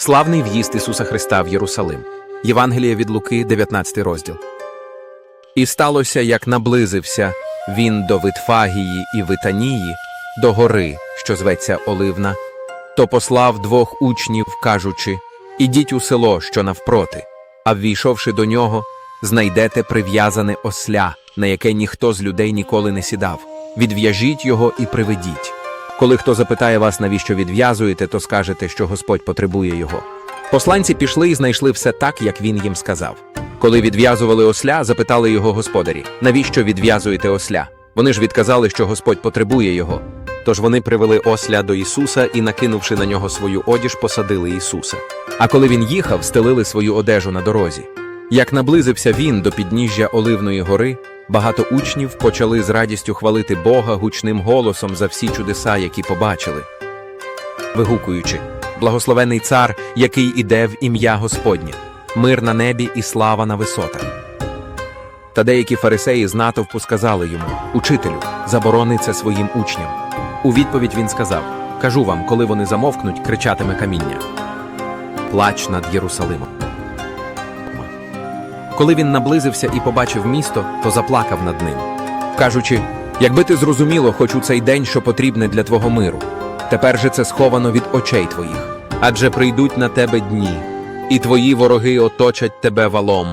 Славний в'їзд Ісуса Христа в Єрусалим. Євангеліє від Луки, 19 розділ. І сталося, як наблизився він до Витфагії і Витанії, до гори, що зветься Оливна, то послав двох учнів, кажучи: Ідіть у село, що навпроти, а ввійшовши до нього, знайдете прив'язане осля, на яке ніхто з людей ніколи не сідав. Відв'яжіть його і приведіть. Коли хто запитає вас, навіщо відв'язуєте, то скажете, що Господь потребує його. Посланці пішли і знайшли все так, як він їм сказав. Коли відв'язували осля, запитали його господарі, навіщо відв'язуєте осля? Вони ж відказали, що Господь потребує його. Тож вони привели осля до Ісуса і, накинувши на нього свою одіж, посадили Ісуса. А коли він їхав, стелили свою одежу на дорозі. Як наблизився він до підніжжя Оливної гори, багато учнів почали з радістю хвалити Бога гучним голосом за всі чудеса, які побачили, вигукуючи: Благословений цар, який іде в ім'я Господнє, мир на небі і слава на висотах. Та деякі фарисеї з натовпу сказали йому: Учителю, заборони це своїм учням. У відповідь він сказав: Кажу вам, коли вони замовкнуть, кричатиме каміння. Плач над Єрусалимом. Коли він наблизився і побачив місто, то заплакав над ним, кажучи: якби ти зрозуміло хоч у цей день, що потрібне для твого миру, тепер же це сховано від очей твоїх, адже прийдуть на тебе дні, і твої вороги оточать тебе валом,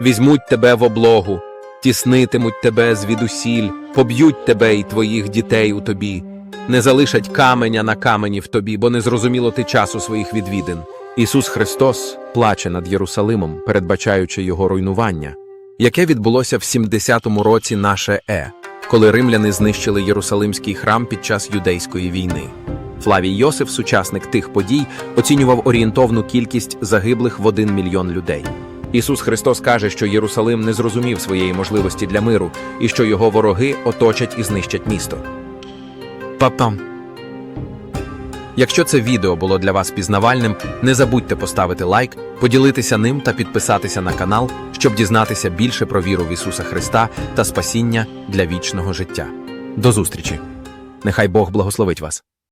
візьмуть тебе в облогу, тіснитимуть тебе звідусіль, поб'ють тебе і твоїх дітей у тобі, не залишать каменя на камені в тобі, бо не зрозуміло ти часу своїх відвідин. Ісус Христос плаче над Єрусалимом, передбачаючи його руйнування, яке відбулося в 70-му році наше Е, коли римляни знищили Єрусалимський храм під час юдейської війни. Флавій Йосиф, сучасник тих подій, оцінював орієнтовну кількість загиблих в один мільйон людей. Ісус Христос каже, що Єрусалим не зрозумів своєї можливості для миру і що його вороги оточать і знищать місто. Папам. Якщо це відео було для вас пізнавальним, не забудьте поставити лайк, поділитися ним та підписатися на канал, щоб дізнатися більше про віру в Ісуса Христа та спасіння для вічного життя. До зустрічі! Нехай Бог благословить вас!